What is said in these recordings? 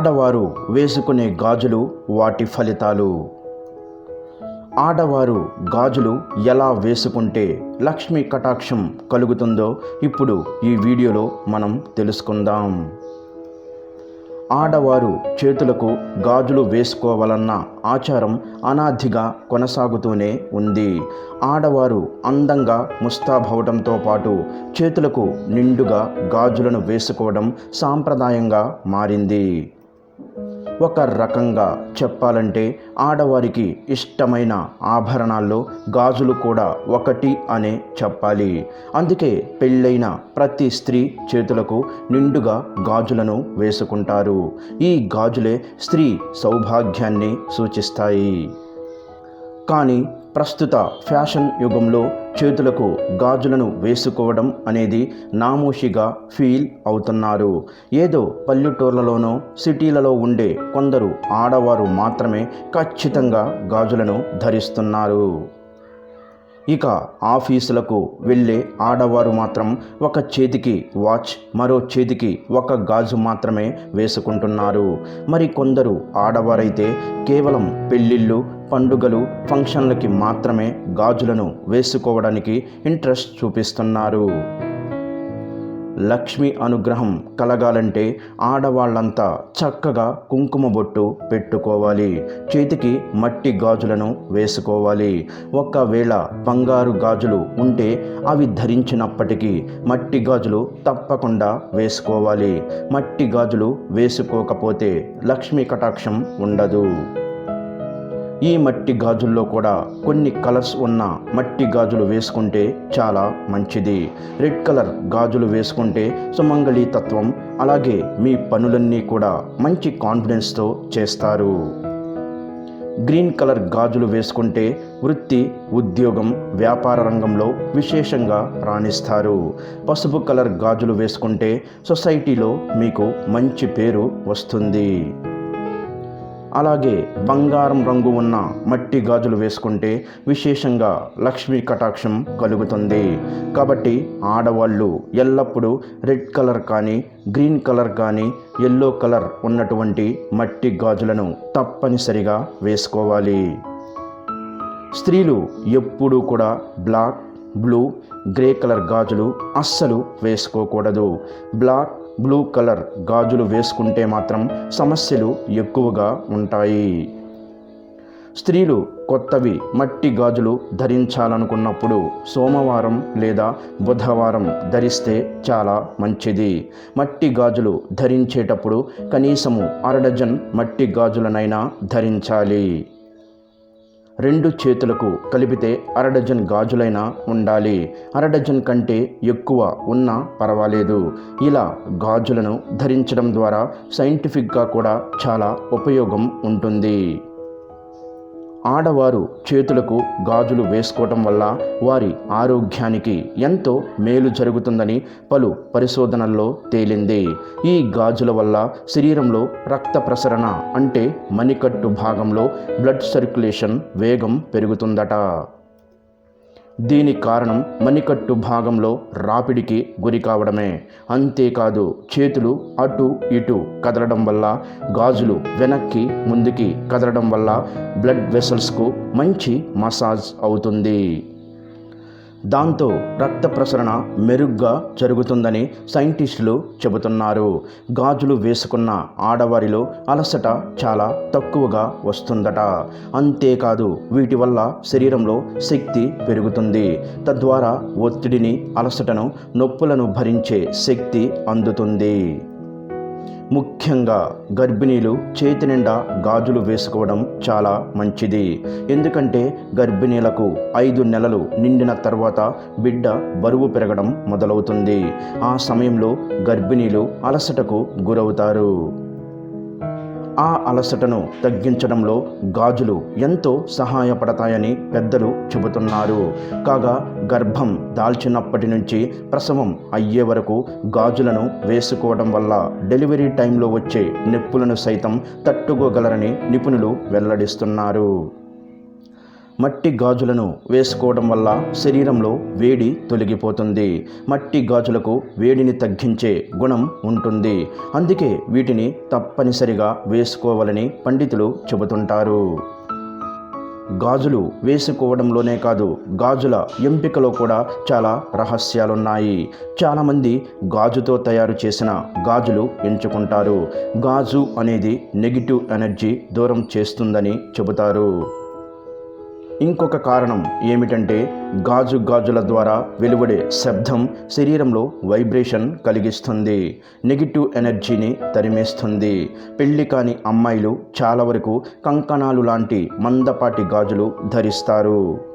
ఆడవారు వేసుకునే గాజులు వాటి ఫలితాలు. ఆడవారు గాజులు ఎలా వేసుకుంటే లక్ష్మీ కటాక్షం కలుగుతుందో ఇప్పుడు ఈ వీడియోలో మనం తెలుసుకుందాం. ఆడవారు చేతులకు గాజులు వేసుకోవాలన్న ఆచారం అనాదిగా కొనసాగుతూనే ఉంది. ఆడవారు అందంగా ముస్తాబవడంతో పాటు చేతులకు నిండుగా గాజులను వేసుకోవడం సాంప్రదాయంగా మారింది. ఒక రకంగా చెప్పాలంటే ఆడవారికి ఇష్టమైన ఆభరణాల్లో గాజులు కూడా ఒకటి అనే చెప్పాలి. అందుకే పెళ్ళైన ప్రతి స్త్రీ చేతులకు నిండుగా గాజులను వేసుకుంటారు. ఈ గాజులే స్త్రీ సౌభాగ్యాన్ని సూచిస్తాయి. కానీ ప్రస్తుత ఫ్యాషన్ యుగంలో చేతులకు గాజులను వేసుకోవడం అనేది నామోషిగా ఫీల్ అవుతున్నారు. ఏదో పల్లెటూర్లలోనో సిటీలలో ఉండే కొందరు ఆడవారు మాత్రమే ఖచ్చితంగా గాజులను ధరిస్తున్నారు. ఇక ఆఫీసులకు వెళ్ళే ఆడవారు మాత్రం ఒక చేతికి వాచ్ మరో చేతికి ఒక గాజు మాత్రమే వేసుకుంటున్నారు. మరి కొందరు ఆడవారైతే కేవలం పెళ్ళిళ్ళు పండుగలు ఫంక్షన్లకి మాత్రమే గాజులను వేసుకోవడానికి ఇంట్రెస్ట్ చూపిస్తున్నారు. లక్ష్మి అనుగ్రహం కలగాలంటే ఆడవాళ్ళంతా చక్కగా కుంకుమ బొట్టు పెట్టుకోవాలి. చేతికి మట్టి గాజులను వేసుకోవాలి. ఒకవేళ బంగారు గాజులు ఉంటే అవి ధరించినప్పటికీ మట్టి గాజులు తప్పకుండా వేసుకోవాలి. మట్టి గాజులు వేసుకోకపోతే లక్ష్మీ కటాక్షం ఉండదు. ఈ మట్టి గాజుల్లో కూడా కొన్ని కలర్స్ ఉన్న మట్టి గాజులు వేసుకుంటే చాలా మంచిది. రెడ్ కలర్ గాజులు వేసుకుంటే సుమంగళి తత్వం అలాగే మీ పనులన్నీ కూడా మంచి కాన్ఫిడెన్స్తో చేస్తారు. గ్రీన్ కలర్ గాజులు వేసుకుంటే వృత్తి ఉద్యోగం వ్యాపార రంగంలో విశేషంగా రాణిస్తారు. పసుపు కలర్ గాజులు వేసుకుంటే సొసైటీలో మీకు మంచి పేరు వస్తుంది. అలాగే బంగారం రంగు ఉన్న మట్టి గాజులు వేసుకుంటే విశేషంగా లక్ష్మీ కటాక్షం కలుగుతుంది. కాబట్టి ఆడవాళ్ళు ఎల్లప్పుడూ రెడ్ కలర్ కానీ గ్రీన్ కలర్ కానీ ఎల్లో కలర్ ఉన్నటువంటి మట్టి గాజులను తప్పనిసరిగా వేసుకోవాలి. స్త్రీలు ఎప్పుడూ కూడా బ్లాక్ బ్లూ గ్రే కలర్ గాజులు అస్సలు వేసుకోకూడదు. బ్లాక్ బ్లూ కలర్ గాజులు వేసుకుంటే మాత్రం సమస్యలు ఎక్కువగా ఉంటాయి. స్త్రీలు కొత్తవి మట్టి గాజులు ధరించాలనుకున్నప్పుడు సోమవారం లేదా బుధవారం ధరిస్తే చాలా మంచిది. మట్టి గాజులు ధరించేటప్పుడు కనీసము అరడజన్ మట్టి గాజులనైనా ధరించాలి. రెండు చేతులకు కలిపితే అరడజన్ గాజులైనా ఉండాలి. అరడజన్ కంటే ఎక్కువ ఉన్నా పర్వాలేదు. ఇలా గాజులను ధరించడం ద్వారా సైంటిఫిక్గా కూడా చాలా ఉపయోగం ఉంటుంది. ఆడవారు చేతులకు గాజులు వేసుకోవటం వల్ల వారి ఆరోగ్యానికి ఎంతో మేలు జరుగుతుందని పలు పరిశోధనల్లో తేలింది. ఈ గాజుల వల్ల శరీరంలో రక్త ప్రసరణ అంటే మణికట్టు భాగంలో బ్లడ్ సర్క్యులేషన్ వేగం పెరుగుతుందట. దీని కారణం మణికట్టు భాగంలో రాపిడికి గురి కావడమే. అంతేకాదు చేతులు అటు ఇటు కదలడం వల్ల గాజులు వెనక్కి ముందుకి కదలడం వల్ల బ్లడ్ వెసల్స్కు మంచి మసాజ్ అవుతుంది. దాంతో రక్త ప్రసరణ మెరుగ్గా జరుగుతుందని సైంటిస్టులు చెబుతున్నారు. గాజులు వేసుకున్న ఆడవారిలో అలసట చాలా తక్కువగా వస్తుందట. అంతేకాదు వీటి వల్ల శరీరంలో శక్తి పెరుగుతుంది. తద్వారా ఒత్తిడిని అలసటను నొప్పులను భరించే శక్తి అందుతుంది. ముఖ్యంగా గర్భిణీలు చేతి నిండా గాజులు వేసుకోవడం చాలా మంచిది. ఎందుకంటే గర్భిణీలకు ఐదు నెలలు నిండిన తర్వాత బిడ్డ బరువు పెరగడం మొదలవుతుంది. ఆ సమయంలో గర్భిణీలు అలసటకు గురవుతారు. ఆ అలసటను తగ్గించడంలో గాజులు ఎంతో సహాయపడతాయని పెద్దలు చెబుతున్నారు. కాగా గర్భం దాల్చినప్పటి నుంచి ప్రసవం అయ్యే వరకు గాజులను వేసుకోవడం వల్ల డెలివరీ టైంలో వచ్చే నొప్పులను సైతం తట్టుకోగలరని నిపుణులు వెల్లడిస్తున్నారు. మట్టి గాజులను వేసుకోవడం వల్ల శరీరంలో వేడి తొలగిపోతుంది. మట్టి గాజులకు వేడిని తగ్గించే గుణం ఉంటుంది. అందుకే వీటిని తప్పనిసరిగా వేసుకోవాలని పండితులు చెబుతుంటారు. గాజులు వేసుకోవడంలోనే కాదు గాజుల ఎంపికలో కూడా చాలా రహస్యాలున్నాయి. చాలామంది గాజుతో తయారు చేసిన గాజులు ఎంచుకుంటారు. గాజు అనేది నెగిటివ్ ఎనర్జీ దూరం చేస్తుందని చెబుతారు. ఇంకొక కారణం ఏమిటంటే గాజు గాజుల ద్వారా వెలువడే శబ్దం శరీరంలో వైబ్రేషన్ కలిగిస్తుంది. నెగిటివ్ ఎనర్జీని తరిమేస్తుంది. పెళ్ళి కాని అమ్మాయిలు చాలా వరకు కంకణాలు లాంటి మందపాటి గాజులు ధరిస్తారు.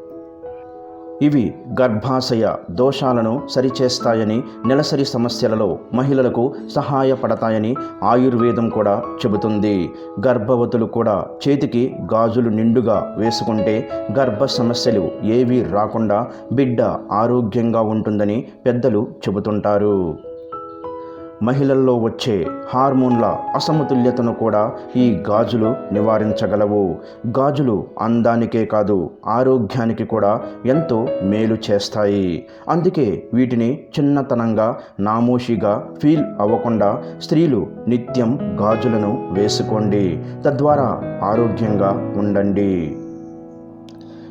ఇవి గర్భాశయ దోషాలను సరిచేస్తాయని నెలసరి సమస్యలలో మహిళలకు సహాయపడతాయని ఆయుర్వేదం కూడా చెబుతుంది. గర్భవతులు కూడా చేతికి గాజులు నిండుగా వేసుకుంటే గర్భ సమస్యలు ఏవీ రాకుండా బిడ్డ ఆరోగ్యంగా ఉంటుందని పెద్దలు చెబుతుంటారు. మహిళల్లో వచ్చే హార్మోన్ల అసమతుల్యతను కూడా ఈ గాజులు నివారించగలవు. గాజులు అందానికే కాదు ఆరోగ్యానికి కూడా ఎంతో మేలు చేస్తాయి. అందుకే వీటిని చిన్నతనంగా నామోషిగా ఫీల్ అవ్వకుండా స్త్రీలు నిత్యం గాజులను వేసుకోండి. తద్వారా ఆరోగ్యంగా ఉండండి.